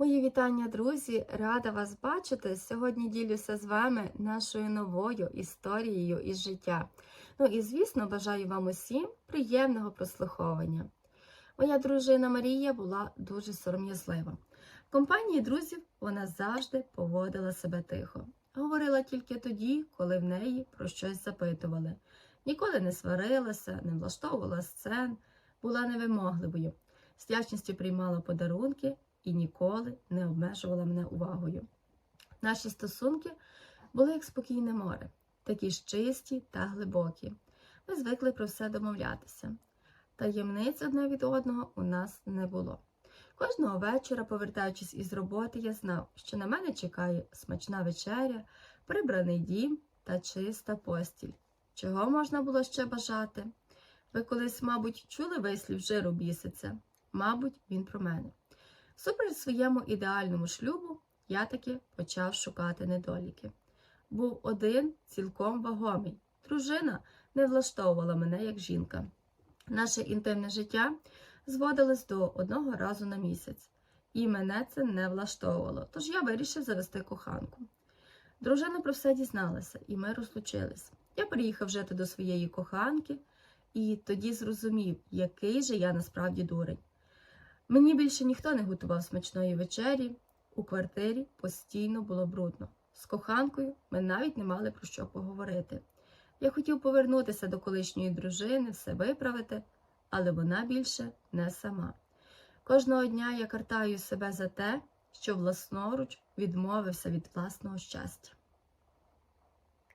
Мої вітання, друзі! Рада вас бачити. Сьогодні ділюся з вами нашою новою історією із життя. Ну і, звісно, бажаю вам усім приємного прослуховування. Моя дружина Марія була дуже сором'язлива. В компанії друзів вона завжди поводила себе тихо. Говорила тільки тоді, коли в неї про щось запитували. Ніколи не сварилася, не влаштовувала сцен, була невимогливою, з вдячністю приймала подарунки і ніколи не обмежувала мене увагою. Наші стосунки були як спокійне море, такі ж чисті та глибокі. Ми звикли про все домовлятися. Таємниць одне від одного у нас не було. Кожного вечора, повертаючись із роботи, я знав, що на мене чекає смачна вечеря, прибраний дім та чиста постіль. Чого можна було ще бажати? Ви колись, мабуть, чули вислів жиру біситься? Мабуть, він про мене. Супереч своєму ідеальному шлюбу я таки почав шукати недоліки. Був один цілком вагомий. Дружина не влаштовувала мене як жінка. Наше інтимне життя зводилось до одного разу на місяць, і мене це не влаштовувало, тож я вирішив завести коханку. Дружина про все дізналася, і ми розлучились. Я приїхав жити до своєї коханки і тоді зрозумів, який же я насправді дурень. Мені більше ніхто не готував смачної вечері, у квартирі постійно було брудно. З коханкою ми навіть не мали про що поговорити. Я хотів повернутися до колишньої дружини, все виправити, але вона більше не сама. Кожного дня я картаю себе за те, що власноруч відмовився від власного щастя.